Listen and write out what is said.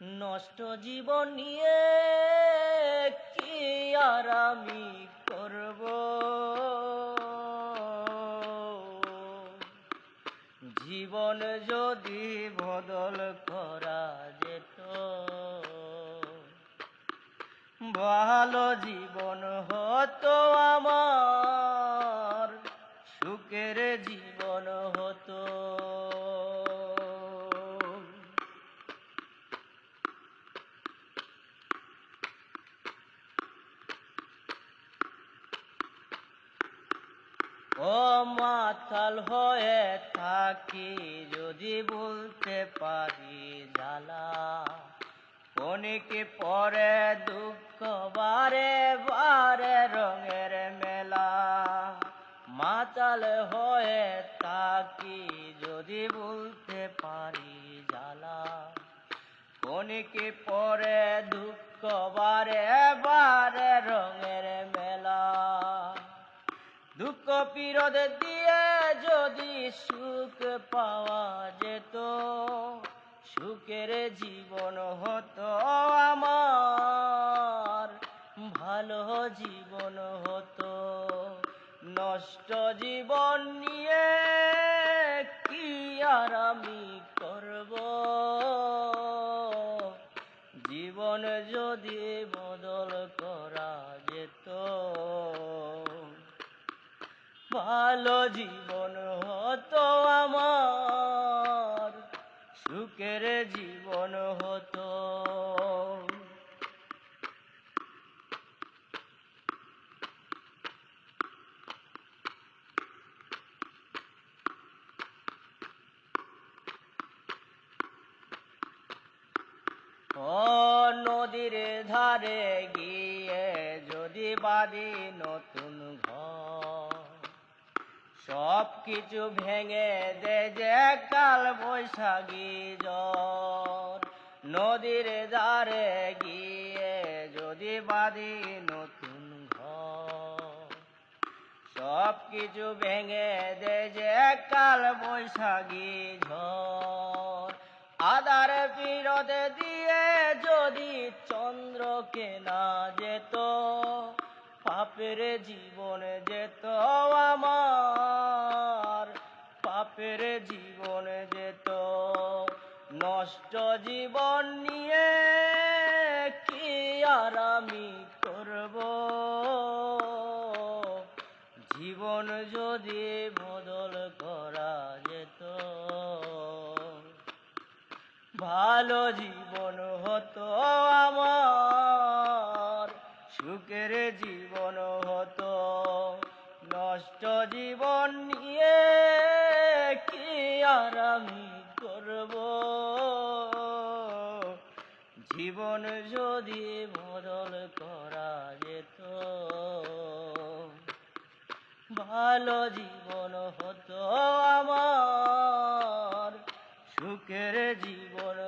নষ্ট জীবন নিয়ে কি আর আমি করব? জীবন যদি বদল করা যেত, ভালো জীবন হতো ও মাতাল হয়ে থাকি যদি বলতে পারি জ্বালা। অনেকে পরে দুঃখ বারে বারে রঙের মেলা। মাতাল হয়ে থাকি যদি বলতে পারি জ্বালা। অনেকে পরে দুঃখ বারে বারে রঙের দুঃখ বিরোধ দিয়ে যদি সুখ পাওয়া যেত, সুখের জীবন হতো আমার, ভালো জীবন হতো। নষ্ট জীবন নিয়ে কি আর আমি ভালো জীবন হতো আমার সুখের জীবন হতো। নদীর ধারে গিয়ে যদি বাদি ঘর সব কিছু ভেঙে দে যে কাল বৈশাখী জ্বর। নদীর ধারে গিয়ে যদি বাদি নতুন ঘর। সব কিছু ভেঙে দে যে কাল বৈশাখী ঝড়। আদার বিরোধ দিয়ে যদি চন্দ্রকে না যেত পাপের জীবন যেত আমার, পাপের জীবন যেত। নষ্ট জীবন নিয়ে কি আর আমি করব? জীবন যদি বদল করা যেত, ভালো জীবন হতো নষ্ট জীবন নিয়ে কি আর আমি করব? জীবন যদি বদল করা যেত, ভালো জীবন হতো আমার, সুখের জীবন